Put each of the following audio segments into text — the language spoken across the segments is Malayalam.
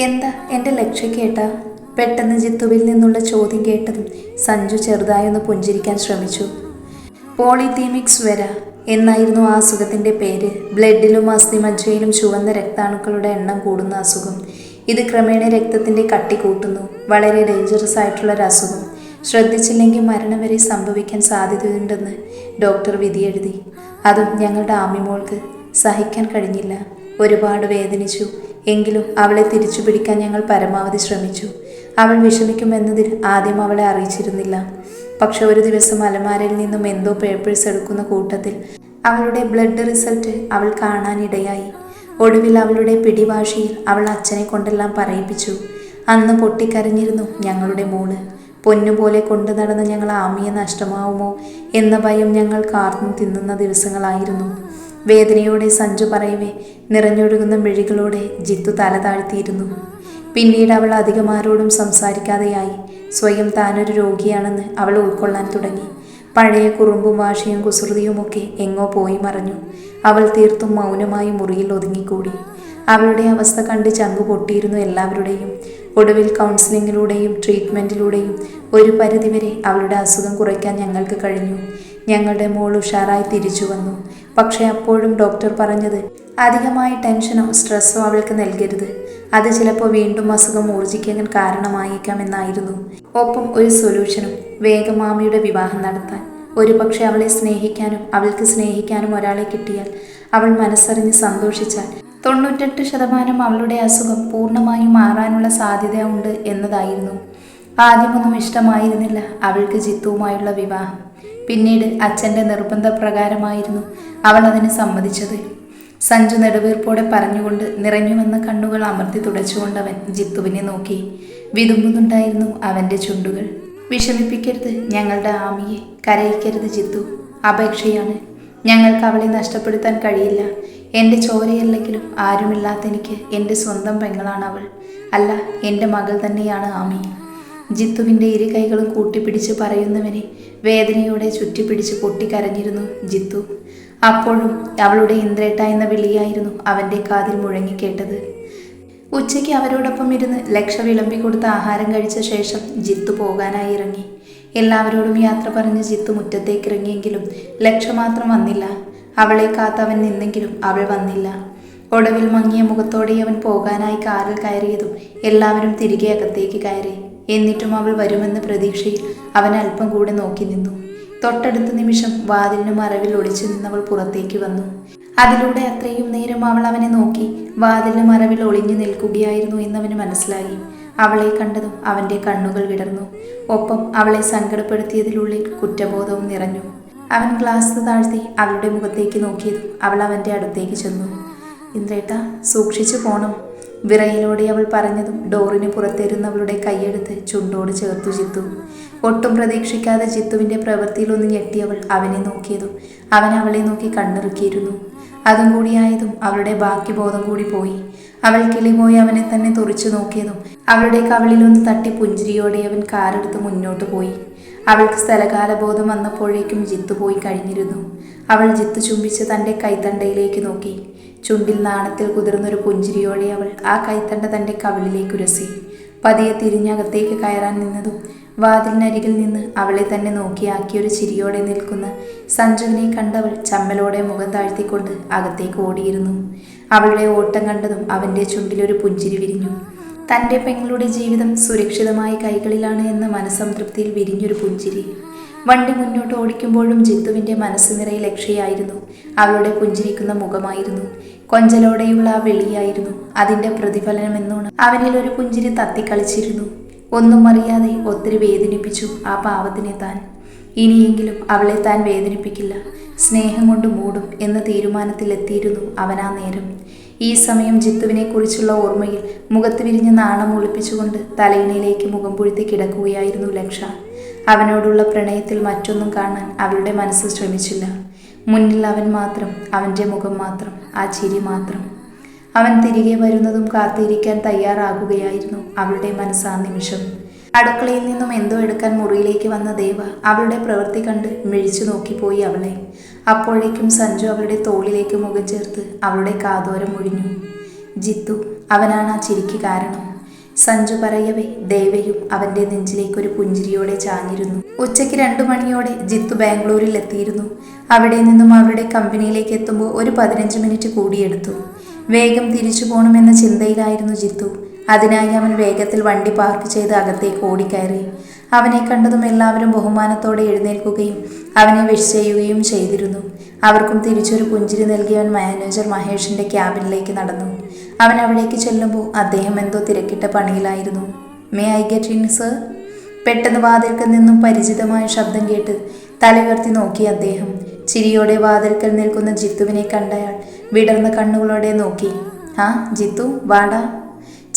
എന്താ എന്റെ ലക്ഷ്യം കേട്ടാ? പെട്ടെന്ന് ജിത്തുവിൽ നിന്നുള്ള ചോദ്യം കേട്ടതും സഞ്ജു ചെറുതായൊന്ന് പുഞ്ചിരിക്കാൻ ശ്രമിച്ചു. പോളിത്തീമിക്സ് വര എന്നായിരുന്നു ആ അസുഖത്തിന്റെ പേര്. ബ്ലഡിലും അസ്ഥിമജ്ജയിലും ചുവന്ന രക്താണുക്കളുടെ എണ്ണം കൂടുന്ന അസുഖം. ഇത് ക്രമേണ രക്തത്തിന്റെ കട്ടി കൂട്ടുന്നു. വളരെ ഡേഞ്ചറസ് ആയിട്ടുള്ള ഒരു അസുഖം. ശ്രദ്ധിച്ചില്ലെങ്കിൽ മരണം വരെ സംഭവിക്കാൻ സാധ്യതയുണ്ടെന്ന് ഡോക്ടർ വിധിയെഴുതി അതും ഞങ്ങളുടെ ആമിമോൾക്ക് സഹിക്കാൻ കഴിഞ്ഞില്ല. ഒരുപാട് വേദനിച്ചു. എങ്കിലും അവളെ തിരിച്ചു പിടിക്കാൻ ഞങ്ങൾ പരമാവധി ശ്രമിച്ചു. അവൾ വിഷമിക്കുമെന്നതിൽ ആദ്യം അവളെ അറിയിച്ചിരുന്നില്ല. പക്ഷെ ഒരു ദിവസം അലമാരയിൽ നിന്നും എന്തോ പേപ്പേഴ്സ് എടുക്കുന്ന കൂട്ടത്തിൽ അവളുടെ ബ്ലഡ് റിസൾട്ട് അവൾ കാണാനിടയായി. ഒടുവിൽ അവളുടെ പിടിവാശിയിൽ അവൾ അച്ഛനെ കൊണ്ടെല്ലാം പറയിപ്പിച്ചു. അന്ന് പൊട്ടിക്കരഞ്ഞിരുന്നു ഞങ്ങളുടെ മോൾ. പൊന്നുപോലെ കൊണ്ടു നടന്ന ഞങ്ങൾ ആമിയെ നഷ്ടമാവുമോ എന്ന ഭയം ഞങ്ങൾ കാർന്നു തിന്നുന്ന ദിവസങ്ങളായിരുന്നു. വേദനയോടെ സഞ്ജു പറയവേ നിറഞ്ഞൊഴുകുന്ന മിഴികളോടെ ജിത്തു തല താഴ്ത്തിയിരുന്നു. പിന്നീട് അവൾ അധികം ആരോടും സംസാരിക്കാതെയായി. സ്വയം താനൊരു രോഗിയാണെന്ന് അവൾ ഉൾക്കൊള്ളാൻ തുടങ്ങി. പഴയ കുറുമ്പും വാശിയും കുസൃതിയുമൊക്കെ എങ്ങോ പോയി മറഞ്ഞു. അവൾ തീർത്തും മൗനമായി മുറിയിൽ ഒതുങ്ങിക്കൂടി. അവളുടെ അവസ്ഥ കണ്ട് ചങ്കു പൊട്ടിയിരുന്നു എല്ലാവരുടെയും. ഒടുവിൽ കൗൺസിലിങ്ങിലൂടെയും ട്രീറ്റ്മെന്റിലൂടെയും ഒരു പരിധിവരെ അവളുടെ അസുഖം കുറയ്ക്കാൻ ഞങ്ങൾക്ക് കഴിഞ്ഞു. ഞങ്ങളുടെ മോൾ ഉഷാറായി തിരിച്ചു വന്നു. പക്ഷേ അപ്പോഴും ഡോക്ടർ പറഞ്ഞത് അധികമായി ടെൻഷനോ സ്ട്രെസ്സോ അവൾക്ക് നൽകരുത്. അത് ചിലപ്പോൾ വീണ്ടും അസുഖം ഊർജിക്കാൻ കാരണമായേക്കാമെന്നായിരുന്നു ഒപ്പം ഒരു സൊല്യൂഷനും വേഗമാമിയുടെ വിവാഹം നടത്താൻ. ഒരു പക്ഷേ അവളെ സ്നേഹിക്കാനും അവൾക്ക് സ്നേഹിക്കാനും ഒരാളെ കിട്ടിയാൽ അവൾ മനസ്സറിഞ്ഞ് സന്തോഷിച്ചാൽ തൊണ്ണൂറ്റെട്ട് ശതമാനം അവളുടെ അസുഖം പൂർണമായും മാറാനുള്ള സാധ്യത ഉണ്ട് എന്നതായിരുന്നു. ആദ്യമൊന്നും ഇഷ്ടമായിരുന്നില്ല അവൾക്ക് ജിത്തുവുമായുള്ള വിവാഹം. പിന്നീട് അച്ഛന്റെ നിർബന്ധപ്രകാരമായിരുന്നു അവൾ അതിന് സമ്മതിച്ചത്. സഞ്ജു നെടുവീർപ്പോടെ പറഞ്ഞുകൊണ്ട് നിറഞ്ഞു വന്ന കണ്ണുകൾ അമർത്തി അവൻ ജിത്തുവിനെ നോക്കി. വിതുമ്പുന്നുണ്ടായിരുന്നു അവന്റെ ചുണ്ടുകൾ. വിഷമിപ്പിക്കരുത് ഞങ്ങളുടെ ആമിയെ കരയിക്കരുത് ജിത്തു. അപേക്ഷയാണ്. ഞങ്ങൾക്ക് അവളെ നഷ്ടപ്പെടുത്താൻ കഴിയില്ല. എന്റെ ചോരയല്ലെങ്കിലും ആരുമില്ലാത്ത എനിക്ക് എന്റെ സ്വന്തം പെങ്ങളാണ് അവൾ. അല്ല എന്റെ മകൾ തന്നെയാണ് ആമി. ജിത്തുവിന്റെ ഇരു കൈകളും കൂട്ടിപ്പിടിച്ച് പറയുന്നവനെ വേദനയോടെ ചുറ്റിപ്പിടിച്ച് പൊട്ടിക്കരഞ്ഞിരുന്നു ജിത്തു. അപ്പോഴും അവളുടെ ഇന്ദ്രേട്ട എന്ന വിളിയായിരുന്നു അവന്റെ കാതിൽ മുഴങ്ങിക്കേട്ടത്. ഉച്ചയ്ക്ക് അവരോടൊപ്പം ഇരുന്ന് ലക്ഷ വിളമ്പി കൊടുത്ത ആഹാരം കഴിച്ച ശേഷം ജിത്തു പോകാനായി ഇറങ്ങി. എല്ലാവരോടും യാത്ര പറഞ്ഞ് ജിത്തു മുറ്റത്തേക്ക് ഇറങ്ങിയെങ്കിലും ലക്ഷ മാത്രം വന്നില്ല. അവളെ കാത്തവൻ നിന്നെങ്കിലും അവൾ വന്നില്ല. ഒടുവിൽ മങ്ങിയ മുഖത്തോടെ അവൻ പോകാനായി കാറിൽ കയറിയതും എല്ലാവരും തിരികെ അകത്തേക്ക് കയറി. എന്നിട്ടും അവൾ വരുമെന്ന പ്രതീക്ഷയിൽ അവൻ അല്പം കൂടെ നോക്കി നിന്നു. തൊട്ടടുത്ത നിമിഷം വാതിലിന് മറവിൽ ഒളിച്ചു നിന്നവൾ പുറത്തേക്ക് വന്നു. അതിലൂടെ അത്രയും നേരം അവൾ അവനെ നോക്കി വാതിലിന് മറവിൽ ഒളിഞ്ഞു നിൽക്കുകയായിരുന്നു എന്നവന് മനസ്സിലായി. അവളെ കണ്ടതും അവന്റെ കണ്ണുകൾ വിടർന്നു. ഒപ്പം അവളെ സങ്കടപ്പെടുത്തിയതിലുള്ളിൽ കുറ്റബോധവും നിറഞ്ഞു. അവൻ ഗ്ലാസ് താഴ്ത്തി അവളുടെ മുഖത്തേക്ക് നോക്കിയതും അവൾ അവന്റെ അടുത്തേക്ക് ചെന്നു. ഇന്ദ്രേട്ട സൂക്ഷിച്ചു പോണം. വിറയിലൂടെ അവൾ പറഞ്ഞതും ഡോറിന് പുറത്തേരുന്നവളുടെ കൈയെടുത്ത് ചുണ്ടോട് ചേർത്തു ജിത്തു. ഒട്ടും പ്രതീക്ഷിക്കാതെ ജിത്തുവിന്റെ പ്രവൃത്തിയിലൊന്ന് ഞെട്ടിയവൾ അവനെ നോക്കിയതും അവൻ അവളെ നോക്കി കണ്ണിറുക്കിയിരുന്നു. അതും കൂടിയായതും അവളുടെ ബാക്കി ബോധം കൂടി പോയി. അവൾ കിളിപോയി അവനെ തന്നെ തുറിച്ചു നോക്കിയതും അവളുടെ കവളിലൊന്ന് തട്ടി പുഞ്ചിരിയോടെ അവൻ കാറെടുത്ത് മുന്നോട്ട് പോയി. അവൾക്ക് സ്ഥലകാലബോധം വന്നപ്പോഴേക്കും ജിത്തു പോയി കഴിഞ്ഞിരുന്നു. അവൾ ജിത്തു ചുംബിച്ച് തന്റെ കൈത്തണ്ടയിലേക്ക് നോക്കി. ചുണ്ടിൽ നാണത്തിൽ കുതിർന്നൊരു പുഞ്ചിരിയോടെ അവൾ ആ കൈത്തണ്ട തന്റെ കവിളിലേക്ക് ഉരസി. പതിയെ തിരിഞ്ഞകത്തേക്ക് കയറാൻ നിന്നതും വാതിലിനരികിൽ നിന്ന് അവളെ തന്നെ നോക്കിയാക്കിയൊരു ചിരിയോടെ നിൽക്കുന്ന സഞ്ജുവിനെ കണ്ടവൾ ചമ്മലോടെ മുഖം താഴ്ത്തിക്കൊണ്ട് അകത്തേക്ക് ഓടിയിരുന്നു. അവളുടെ ഓട്ടം കണ്ടതും അവന്റെ ചുണ്ടിലൊരു പുഞ്ചിരി വിരിഞ്ഞു. തന്റെ പെങ്ങളുടെ ജീവിതം സുരക്ഷിതമായ കൈകളിലാണ് എന്ന മനസ്സംതൃപ്തിയിൽ വിരിഞ്ഞൊരു പുഞ്ചിരി. വണ്ടി മുന്നോട്ട് ഓടിക്കുമ്പോഴും ജിത്തുവിന്റെ മനസ്സ് നിറയെ ലക്ഷ്യയായിരുന്നു അവളുടെ പുഞ്ചിരിക്കുന്ന മുഖമായിരുന്നു. കൊഞ്ചലോടെയുള്ള ആ വെളിയായിരുന്നു. അതിന്റെ പ്രതിഫലനമെന്നോണ് അവനിൽ ഒരു പുഞ്ചിരി തത്തിക്കളിച്ചിരുന്നു. ഒന്നും അറിയാതെ ഒത്തിരി വേദനിപ്പിച്ചു ആ പാവത്തിനെ താൻ. ഇനിയെങ്കിലും അവളെ താൻ വേദനിപ്പിക്കില്ല. സ്നേഹം കൊണ്ട് മൂടും എന്ന തീരുമാനത്തിലെത്തിയിരുന്നു അവനാ നേരം. ഈ സമയം ജിത്തുവിനെ കുറിച്ചുള്ള ഓർമ്മയിൽ മുഖത്ത് വിരിഞ്ഞ് നാണം ഒളിപ്പിച്ചുകൊണ്ട് തലയിണയിലേക്ക് മുഖം പൊഴുത്തി കിടക്കുകയായിരുന്നു ലക്ഷ. അവനോടുള്ള പ്രണയത്തിൽ മറ്റൊന്നും കാണാൻ അവളുടെ മനസ്സ് ശ്രമിച്ചില്ല. മുന്നിൽ അവൻ മാത്രം അവന്റെ മുഖം മാത്രം ആ ചിരി മാത്രം. അവൻ തിരികെ വരുന്നതും കാത്തിരിക്കാൻ തയ്യാറാകുകയായിരുന്നു അവളുടെ മനസ്സാ നിമിഷം. അടുക്കളയിൽ നിന്നും എന്തോ എടുക്കാൻ മുറിയിലേക്ക് വന്ന ദേവ അവളുടെ പ്രവൃത്തി കണ്ട് മിഴിച്ചു നോക്കിപ്പോയി അവളെ. അപ്പോഴേക്കും സഞ്ജു അവളുടെ തോളിലേക്ക് മുഖം ചേർത്ത് അവളുടെ കാതോരം ഒഴിഞ്ഞു. ജിത്തു അവനാണ് ആ ചിരിക്ക് കാരണം. സഞ്ജു പറയവേ ദേവയും അവന്റെ നെഞ്ചിലേക്ക് ഒരു പുഞ്ചിരിയോടെ ചാഞ്ഞിരുന്നു. ഉച്ചയ്ക്ക് രണ്ടു മണിയോടെ ജിത്തു ബാംഗ്ലൂരിൽ എത്തിയിരുന്നു. അവിടെ നിന്നും അവരുടെ കമ്പനിയിലേക്ക് എത്തുമ്പോൾ ഒരു പതിനഞ്ച് മിനിറ്റ് കൂടിയെടുത്തു. വേഗം തിരിച്ചു പോകണമെന്ന ചിന്തയിലായിരുന്നു ജിത്തു. അതിനായി അവൻ വേഗത്തിൽ വണ്ടി പാർക്ക് ചെയ്ത് അകത്തേക്ക് ഓടിക്കയറി. അവനെ കണ്ടതും എല്ലാവരും ബഹുമാനത്തോടെ എഴുന്നേൽക്കുകയും അവനെ വിഷ് ചെയ്യുകയും ചെയ്തിരുന്നു. അവർക്കും തിരിച്ചൊരു പുഞ്ചിരി നൽകിയവൻ മാനേജർ മഹേഷിന്റെ ക്യാബിനിലേക്ക് നടന്നു. അവൻ അവിടേക്ക് ചെല്ലുമ്പോൾ അദ്ദേഹം എന്തോ തിരക്കിട്ട പണിയിലായിരുന്നു. May I get in sir പെട്ടെന്ന് വാതിൽക്കൽ നിന്നും പരിചിതമായ ശബ്ദം കേട്ട് തലയുയർത്തി നോക്കി അദ്ദേഹം. ചിരിയോടെ വാതിൽക്കൽ നിൽക്കുന്ന ജിത്തുവിനെ കണ്ടയാൾ വിടർന്ന കണ്ണുകളോടെ നോക്കി. ആ ജിത്തു വാടാ.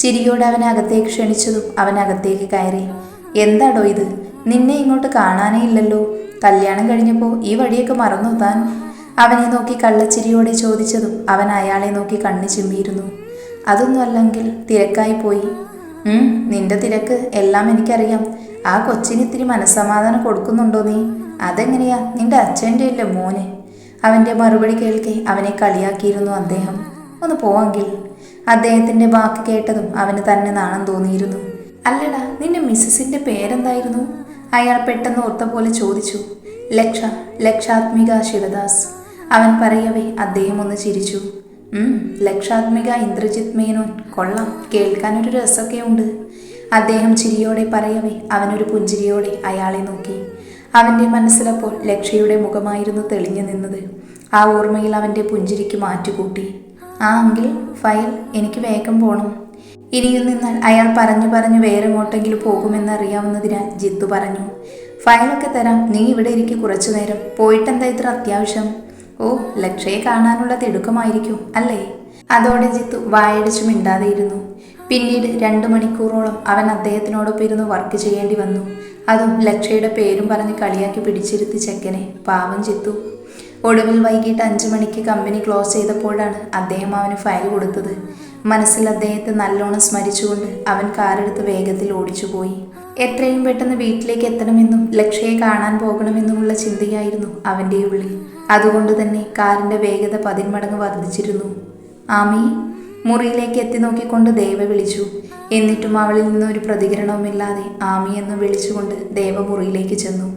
ചിരിയോടെ അവനെ അകത്തേക്ക് ക്ഷണിച്ചതും അവൻ അകത്തേക്ക് കയറി. എന്താടോ ഇത്? നിന്നെ ഇങ്ങോട്ട് കാണാനേ ഇല്ലല്ലോ. കല്യാണം കഴിഞ്ഞപ്പോൾ ഈ വഴിയൊക്കെ മറന്നു താൻ? അവനെ നോക്കി കള്ളച്ചിരിയോടെ ചോദിച്ചതും അവൻ അയാളെ നോക്കി കണ്ണു ചിമ്മിയിരുന്നു. അതൊന്നും അല്ലെങ്കിൽ തിരക്കായി പോയി. നിന്റെ തിരക്ക് എല്ലാം എനിക്കറിയാം. ആ കൊച്ചിന് ഇത്തിരി മനസ്സമാധാനം കൊടുക്കുന്നുണ്ടോ നീ? അതെങ്ങനെയാ? നിന്റെ അച്ഛന്റെ അല്ലേ മോനെ? അവന്റെ മറുപടി കേൾക്കെ അവനെ കളിയാക്കിയിരുന്നു അദ്ദേഹം. ഒന്ന് പോവാങ്കിൽ. അദ്ദേഹത്തിന്റെ വാക്ക് കേട്ടതും അവന് തന്നെ നാണം തോന്നിയിരുന്നു. അല്ലടാ നിന്റെ മിസ്സസിന്റെ പേരെന്തായിരുന്നു? അയാൾ പെട്ടെന്ന് ഓർത്ത പോലെ ചോദിച്ചു. ലക്ഷ ലക്ഷാത്മിക ശിവദാസ്. അവൻ പറയവേ അദ്ദേഹം ഒന്ന് ചിരിച്ചു. ലക്ഷാത്മിക ഇന്ദ്രജിത് മേനോൻ. കൊള്ളാം കേൾക്കാനൊരു രസമൊക്കെ ഉണ്ട്. അദ്ദേഹം ചിരിയോടെ പറയവേ അവനൊരു പുഞ്ചിരിയോടെ അയാളെ നോക്കി. അവന്റെ മനസ്സിലപ്പോൾ ലക്ഷയുടെ മുഖമായിരുന്നു തെളിഞ്ഞു നിന്നത്. ആ ഓർമ്മയിൽ അവന്റെ പുഞ്ചിരിക്ക് മാറ്റുകൂട്ടി. ആ അങ്കിൽ ഫയൽ എനിക്ക് വേഗം പോകണം ഇനിയും നിന്നാൽ അയാൾ പറഞ്ഞു പറഞ്ഞു വേറെ ഇങ്ങോട്ടെങ്കിലും പോകുമെന്നറിയാവുന്നതിനാൽ ജിത്തു പറഞ്ഞു. ഫയലൊക്കെ തരാം നീ ഇവിടെ ഇരിക്കും കുറച്ചു നേരം. പോയിട്ടെന്താ ഇത്ര അത്യാവശ്യം? ഓ ലക്ഷയെ കാണാനുള്ള തിടുക്കമായിരിക്കും അല്ലേ? അതോടെ ജിത്തു വായടിച്ചു മിണ്ടാതെയിരുന്നു. പിന്നീട് രണ്ടു മണിക്കൂറോളം അവൻ അദ്ദേഹത്തിനോടൊപ്പം ഇരുന്ന് വർക്ക് ചെയ്യേണ്ടി വന്നു. അതും ലക്ഷയുടെ പേരും പറഞ്ഞ് കളിയാക്കി പിടിച്ചിരുത്തി ചെക്കനെ. പാവം ജിത്തു. ഒടുവിൽ വൈകിട്ട് അഞ്ചു മണിക്ക് കമ്പനി ക്ലോസ് ചെയ്തപ്പോഴാണ് അദ്ദേഹം അവന് ഫയൽ കൊടുത്തത്. മനസ്സിൽ അദ്ദേഹത്തെ നല്ലോണം സ്മരിച്ചുകൊണ്ട് അവൻ കാറെടുത്ത് വേഗത്തിൽ ഓടിച്ചുപോയി എത്രയും പെട്ടെന്ന് വീട്ടിലേക്ക് എത്തണമെന്നും ലക്ഷയെ കാണാൻ പോകണമെന്നുമുള്ള ചിന്തയായിരുന്നു അവന്റെ ഉള്ളിൽ. അതുകൊണ്ട് തന്നെ കാറിന്റെ വേഗത പതിന്മടങ്ങ് വർദ്ധിച്ചിരുന്നു. ആമി മുറിയിലേക്ക് എത്തി നോക്കിക്കൊണ്ട് ദേവ വിളിച്ചു. എന്നിട്ടും അവളിൽ നിന്ന് ഒരു പ്രതികരണവുമില്ലാതെ ആമി എന്ന് വിളിച്ചുകൊണ്ട് ദേവ മുറിയിലേക്ക് ചെന്നു.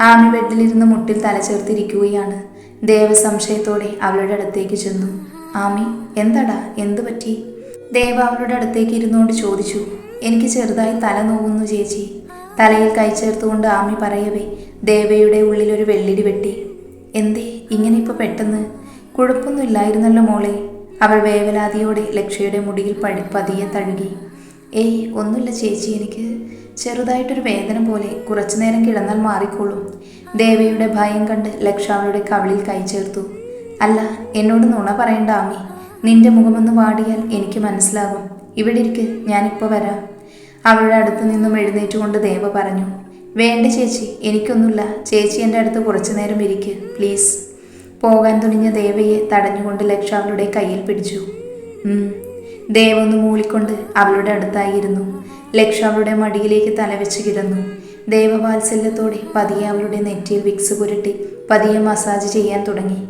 ആമി ബെഡിലിരുന്ന് മുട്ടിൽ തലചേർത്തിരിക്കുകയാണ് ദേവ സംശയത്തോടെ അവളുടെ അടുത്തേക്ക് ചെന്നു. ആമി എന്താടാ? എന്തു പറ്റി? ദേവ അവളുടെ അടുത്തേക്ക് ഇരുന്നുകൊണ്ട് ചോദിച്ചു. എനിക്ക് ചെറുതായി തല നോവുന്നു ചേച്ചി. തലയിൽ കൈ ചേർത്തുകൊണ്ട് ആമി പറയവേ ദേവയുടെ ഉള്ളിലൊരു വെള്ളിടി വെട്ടി. എന്തേ? ഇങ്ങനെ ഇപ്പൊ പെട്ടെന്ന്? കുഴപ്പമൊന്നുമില്ലായിരുന്നല്ലോ മോളെ. അവൾ വേവലാതിയോടെ ലക്ഷ്യയുടെ മുടിയിൽ പടി പതിയെ തഴുകി. ഏയ് ഒന്നുമില്ല ചേച്ചി എനിക്ക് ചെറുതായിട്ടൊരു വേദന പോലെ കുറച്ചു നേരം കിടന്നാൽ മാറിക്കോളും. ദേവയുടെ ഭയം കണ്ട് ലക്ഷ അവളുടെ കവിളിൽ കൈ ചേർത്തു. അല്ല എന്നോട് നുണ പറയണ്ട ആമി നിന്റെ മുഖമൊന്ന് വാടിയാൽ എനിക്ക് മനസ്സിലാകും. ഇവിടെ ഇരിക്ക് ഞാനിപ്പോൾ വരാം. അവളുടെ അടുത്ത് നിന്നും എഴുന്നേറ്റുകൊണ്ട് ദേവ പറഞ്ഞു വേണ്ട ചേച്ചി. എനിക്കൊന്നുമില്ല. ചേച്ചി എന്റെ അടുത്ത് കുറച്ചു നേരം ഇരിക്ക്. പ്ലീസ്. പോകാൻ തുനിഞ്ഞ ദേവയെ തടഞ്ഞുകൊണ്ട് ലക്ഷ അവളുടെ കയ്യിൽ പിടിച്ചു. ദേവ ഒന്ന് മൂളിക്കൊണ്ട് അവളുടെ അടുത്തായിരുന്നു ലക്ഷ അവളുടെ മടിയിലേക്ക് തലവെച്ച് കിടന്നു. ദേവവാത്സല്യത്തോടെ പതിയെ അവളുടെ നെറ്റിയിൽ വിക്സ് പുരട്ടി പതിയെ മസാജ് ചെയ്യാൻ തുടങ്ങി.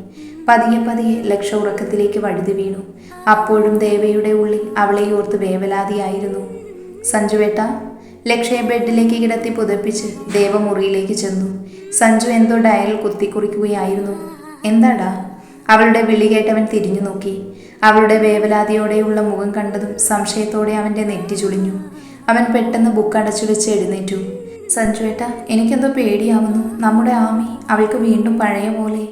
പതിയെ പതിയെ ലക്ഷ ഉറക്കത്തിലേക്ക് വഴുതി വീണു. അപ്പോഴും ദേവയുടെ ഉള്ളിൽ അവളെ ഓർത്ത് വേവലാതിയായിരുന്നു. സഞ്ജുവേട്ട ലക്ഷയെ ബെഡിലേക്ക് കിടത്തി പുതപ്പിച്ച് ദേവ മുറിയിലേക്ക് ചെന്നു. സഞ്ജു എന്തോ ഡയൽ കുത്തിക്കുറിക്കുകയായിരുന്നു. എന്താടാ? അവളുടെ വിളി കേട്ടവൻ തിരിഞ്ഞു നോക്കി. അവളുടെ വേവലാതിയോടെയുള്ള മുഖം കണ്ടതും സംശയത്തോടെ അവന്റെ നെറ്റി ചുളിഞ്ഞു. അവൻ പെട്ടെന്ന് ബുക്ക് അടച്ചു വെച്ച് എഴുന്നേറ്റു. സഞ്ജുവേട്ട എനിക്കെന്തോ പേടിയാവുന്നു. നമ്മുടെ ആമി അവൾക്ക് വീണ്ടും പഴയ പോലെ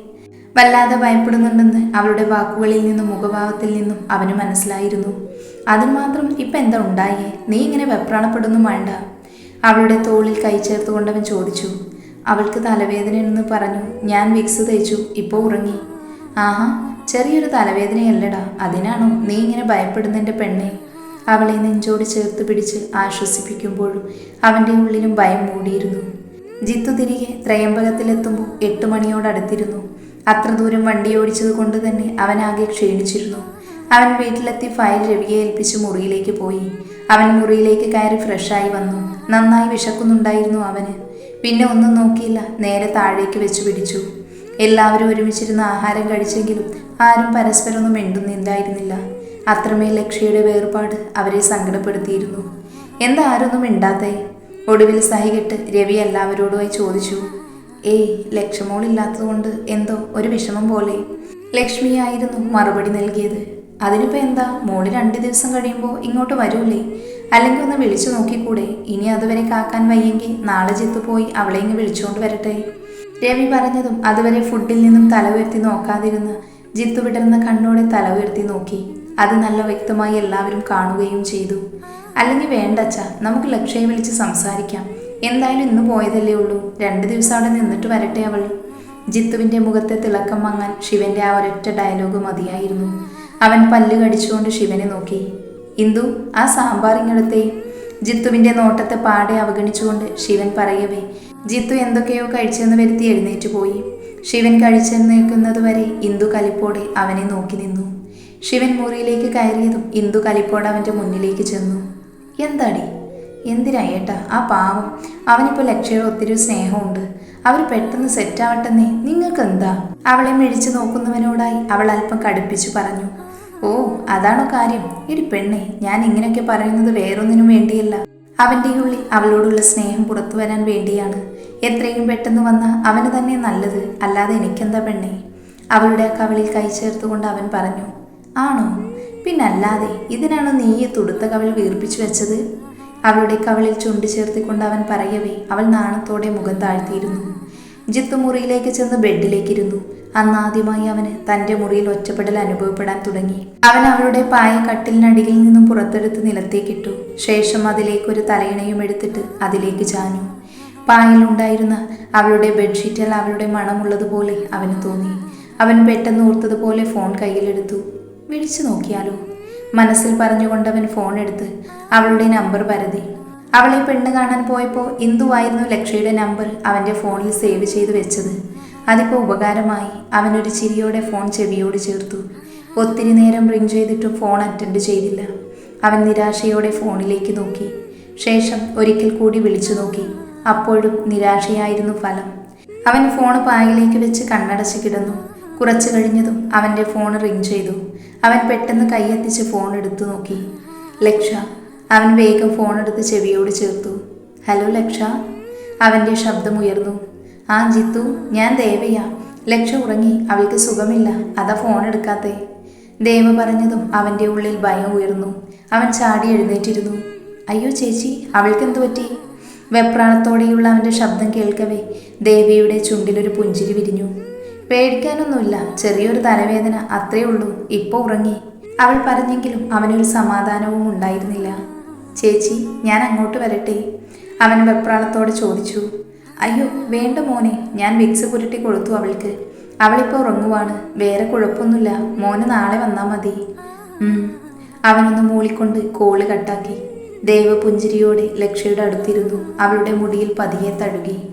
വല്ലാതെ ഭയപ്പെടുന്നുണ്ടെന്ന് അവളുടെ വാക്കുകളിൽ നിന്നും മുഖഭാവത്തിൽ നിന്നും അവന് മനസ്സിലായിരുന്നു. അതിന് മാത്രം ഇപ്പം എന്താ ഉണ്ടായേ? നീ ഇങ്ങനെ വെപ്രാണപ്പെടുന്നു വേണ്ട അവളുടെ തോളിൽ കൈ ചേർത്തുകൊണ്ടവൻ ചോദിച്ചു. അവൾക്ക് തലവേദനയെന്ന് പറഞ്ഞു. ഞാൻ വിക്സ് തേച്ചു. ഇപ്പോൾ ഉറങ്ങി. ആഹാ ചെറിയൊരു തലവേദനയല്ലടാ. അതിനാണോ നീ ഇങ്ങനെ ഭയപ്പെടുന്നതിന്റെ പെണ്ണെ? അവളെ നെഞ്ചോട് ചേർത്ത് പിടിച്ച് ആശ്വസിപ്പിക്കുമ്പോഴും അവന്റെ ഉള്ളിലും ഭയം മൂടിയിരുന്നു. ജിത്തു തിരികെ ത്രയംബകത്തിലെത്തുമ്പോൾ എട്ട് മണിയോടടുത്തിരുന്നു അത്ര ദൂരം വണ്ടി ഓടിച്ചത് കൊണ്ട് തന്നെ അവനാകെ ക്ഷീണിച്ചിരുന്നു. അവൻ വീട്ടിലെത്തി ഫയൽ രവിയെ ഏൽപ്പിച്ച് മുറിയിലേക്ക് പോയി. അവൻ മുറിയിലേക്ക് കയറി ഫ്രഷായി വന്നു. നന്നായി വിശക്കുന്നുണ്ടായിരുന്നു അവന്. പിന്നെ ഒന്നും നോക്കിയില്ല. നേരെ താഴേക്ക് വെച്ച് പിടിച്ചു. എല്ലാവരും ഒരുമിച്ചിരുന്ന് ആഹാരം കഴിച്ചെങ്കിലും ആരും പരസ്പരമൊന്നും മിണ്ടുന്നില്ലായിരുന്നില്ല. അത്രമേൽ ലക്ഷ്യയുടെ വേർപാട് അവരെ സങ്കടപ്പെടുത്തിയിരുന്നു. എന്താ ആരൊന്നും മിണ്ടാത്തേ? ഒടുവിൽ സഹികെട്ട് രവി എല്ലാവരോടുമായി ചോദിച്ചു. ഏയ് ലക്ഷമോൾ ഇല്ലാത്തതുകൊണ്ട് എന്തോ ഒരു വിഷമം പോലെ. ലക്ഷ്മിയായിരുന്നു മറുപടി നൽകിയത്. അതിനിപ്പോ എന്താ? മോൾ രണ്ട് ദിവസം കഴിയുമ്പോൾ ഇങ്ങോട്ട് വരൂലേ അല്ലെങ്കിൽ ഒന്ന് വിളിച്ചു നോക്കിക്കൂടെ? ഇനി അതുവരെ കാക്കാൻ വയ്യെങ്കിൽ നാളെ ജിത്തു പോയി അവളെ ഇങ്ങ് വിളിച്ചുകൊണ്ട് വരട്ടെ. രവി പറഞ്ഞതും അതുവരെ ഫുഡിൽ നിന്നും തല ഉയർത്തി നോക്കാതിരുന്ന് ജിത്തു വിടർന്ന കണ്ണോടെ തല ഉയർത്തി നോക്കി. അത് നല്ല വ്യക്തമായി എല്ലാവരും കാണുകയും ചെയ്തു. അല്ലെങ്കിൽ വേണ്ടച്ച നമുക്ക് ലക്ഷയെ വിളിച്ച് സംസാരിക്കാം. എന്തായാലും ഇന്ന് പോയതല്ലേ ഉള്ളൂ. രണ്ട് ദിവസം അവിടെ നിന്നിട്ട് വരട്ടെ അവൾ. ജിത്തുവിന്റെ മുഖത്തെ തിളക്കം മങ്ങാൻ ശിവന്റെ ആ ഒരൊറ്റ ഡയലോഗ് മതിയായിരുന്നു. അവൻ പല്ല് കടിച്ചുകൊണ്ട് ശിവനെ നോക്കി. ഇന്ദു ആ സാമ്പാർ ജിത്തുവിന്റെ നോട്ടത്തെ പാടെ അവഗണിച്ചുകൊണ്ട് ശിവൻ പറയവേ ജിത്തു എന്തൊക്കെയോ കഴിച്ചെന്ന് വരുത്തി എഴുന്നേറ്റ് പോയി. ശിവൻ കഴിച്ചെന്നേക്കുന്നതുവരെ ഇന്ദു കലിപ്പോടെ അവനെ നോക്കി നിന്നു. ശിവൻ മുറിയിലേക്ക് കയറിയതും ഇന്ദു കലിപ്പോടവന്റെ മുന്നിലേക്ക് ചെന്നു. എന്താടി? എന്തിനാ ആ പാവം. അവനിപ്പോൾ ലക്ഷയുടെ ഒത്തിരി സ്നേഹമുണ്ട്. അവർ പെട്ടെന്ന് സെറ്റാവട്ടെന്നേ നിങ്ങൾക്ക് എന്താ അവളെ മിഴിച്ചു നോക്കുന്നവനോടായി അവൾ അല്പം കടുപ്പിച്ചു പറഞ്ഞു. ഓ അതാണോ കാര്യം? ഇടി പെണ്ണെ ഞാൻ ഇങ്ങനെയൊക്കെ പറയുന്നത് വേറൊന്നിനും വേണ്ടിയല്ല. അവന്റെ ഉള്ളിൽ അവളോടുള്ള സ്നേഹം പുറത്തു വരാൻ വേണ്ടിയാണ്. എത്രയും പെട്ടെന്ന് വന്ന അവന് തന്നെ നല്ലത്. അല്ലാതെ എനിക്കെന്താ പെണ്ണെ? അവളുടെ കവിളിൽ കൈ ചേർത്തുകൊണ്ട് അവൻ പറഞ്ഞു. ആണോ? പിന്നല്ലാതെ ഇതിനാണോ നീ ഈ തുടുത്ത കവിൾ വീർപ്പിച്ചു വെച്ചത്? അവളുടെ കവിളിൽ ചുണ്ടു ചേർത്തിക്കൊണ്ട് അവൻ പറയവേ അവൾ നാണത്തോടെ മുഖം താഴ്ത്തിയിരുന്നു. ജിത്തു മുറിയിലേക്ക് ചെന്ന് ബെഡിലേക്കിരുന്നു. അന്നാദ്യമായി അവന് തന്റെ മുറിയിൽ ഒറ്റപ്പെടൽ അനുഭവപ്പെടാൻ തുടങ്ങി. അവൻ അവളുടെ പായ കട്ടിലിനടിയിൽ നിന്നും പുറത്തെടുത്ത് നിലത്തേക്കിട്ടു. ശേഷം അതിലേക്കൊരു തലയിണയും എടുത്തിട്ട് അതിലേക്ക് ചാഞ്ഞു. പായലുണ്ടായിരുന്ന അവളുടെ ബെഡ്ഷീറ്റിൽ അവളുടെ മണമുള്ളതുപോലെ അവന് തോന്നി. അവൻ പെട്ടെന്ന് ഓർത്തതുപോലെ ഫോൺ കയ്യിലെടുത്തു. വിളിച്ചു നോക്കിയാലോ? മനസ്സിൽ പറഞ്ഞുകൊണ്ടവൻ ഫോൺ എടുത്ത് അവളുടെ നമ്പർ പരതി. അവളെ പെണ്ണ് കാണാൻ പോയപ്പോൾ ഇന്ദുവായിരുന്നു ലക്ഷയുടെ നമ്പർ അവന്റെ ഫോണിൽ സേവ് ചെയ്ത് വെച്ചത്. അതിപ്പോൾ ഉപകാരമായി. അവനൊരു ചിരിയോടെ ഫോൺ ചെവിയോട് ചേർത്തു. ഒത്തിരി നേരം റിങ് ചെയ്തിട്ടും ഫോൺ അറ്റൻഡ് ചെയ്തില്ല. അവൻ നിരാശയോടെ ഫോണിലേക്ക് നോക്കി. ശേഷം ഒരിക്കൽ കൂടി വിളിച്ചു നോക്കി. അപ്പോഴും നിരാശയായിരുന്നു ഫലം. അവൻ ഫോൺ പായലേക്ക് വെച്ച് കണ്ണടച്ച് കിടന്നു. കുറച്ചു കഴിഞ്ഞതും അവന്റെ ഫോൺ റിങ് ചെയ്തു. അവൻ പെട്ടെന്ന് കൈയെത്തിച്ച് ഫോൺ എടുത്തു നോക്കി. ലക്ഷ അവൻ വേഗം ഫോൺ എടുത്ത് ചെവിയോട് ചേർത്തു. ഹലോ ലക്ഷ. അവന്റെ ശബ്ദം ഉയർന്നു. ആ ജിത്തു ഞാൻ ദേവയ്യ ലക്ഷ ഉറങ്ങി. അവൾക്ക് സുഖമില്ല. അതാ ഫോൺ എടുക്കാത്തേ. ദേവ പറഞ്ഞതും അവന്റെ ഉള്ളിൽ ഭയം ഉയർന്നു. അവൻ ചാടി എഴുന്നേറ്റിരുന്നു. അയ്യോ ചേച്ചി അവൾക്കെന്തു പറ്റി? വെപ്രാണത്തോടെയുള്ള അവന്റെ ശബ്ദം കേൾക്കവേ ദേവിയുടെ ചുണ്ടിലൊരു പുഞ്ചിരി വിരിഞ്ഞു. പേടിക്കാനൊന്നുമില്ല. ചെറിയൊരു തലവേദന അത്രേ ഉള്ളൂ. ഇപ്പോൾ ഉറങ്ങി. അവൾ പറഞ്ഞെങ്കിലും അവനൊരു സമാധാനവും ഉണ്ടായിരുന്നില്ല. ചേച്ചി ഞാൻ അങ്ങോട്ട് വരട്ടെ? അവൻ വെപ്രാളത്തോടെ ചോദിച്ചു. അയ്യോ വേണ്ട മോനെ. ഞാൻ വിക്സ് പുരട്ടി കൊടുത്തു അവൾക്ക്. അവളിപ്പോൾ ഉറങ്ങുവാണ്. വേറെ കുഴപ്പമൊന്നുമില്ല. മോന് നാളെ വന്നാൽ മതി. അവനൊന്ന് മൂളിക്കൊണ്ട് കോൾ കട്ടാക്കി. ദേവ പുഞ്ചിരിയോടെ ലക്ഷ്യയുടെ അടുത്തിരുന്നു. അവളുടെ മുടിയിൽ പതിയെ തഴുകി.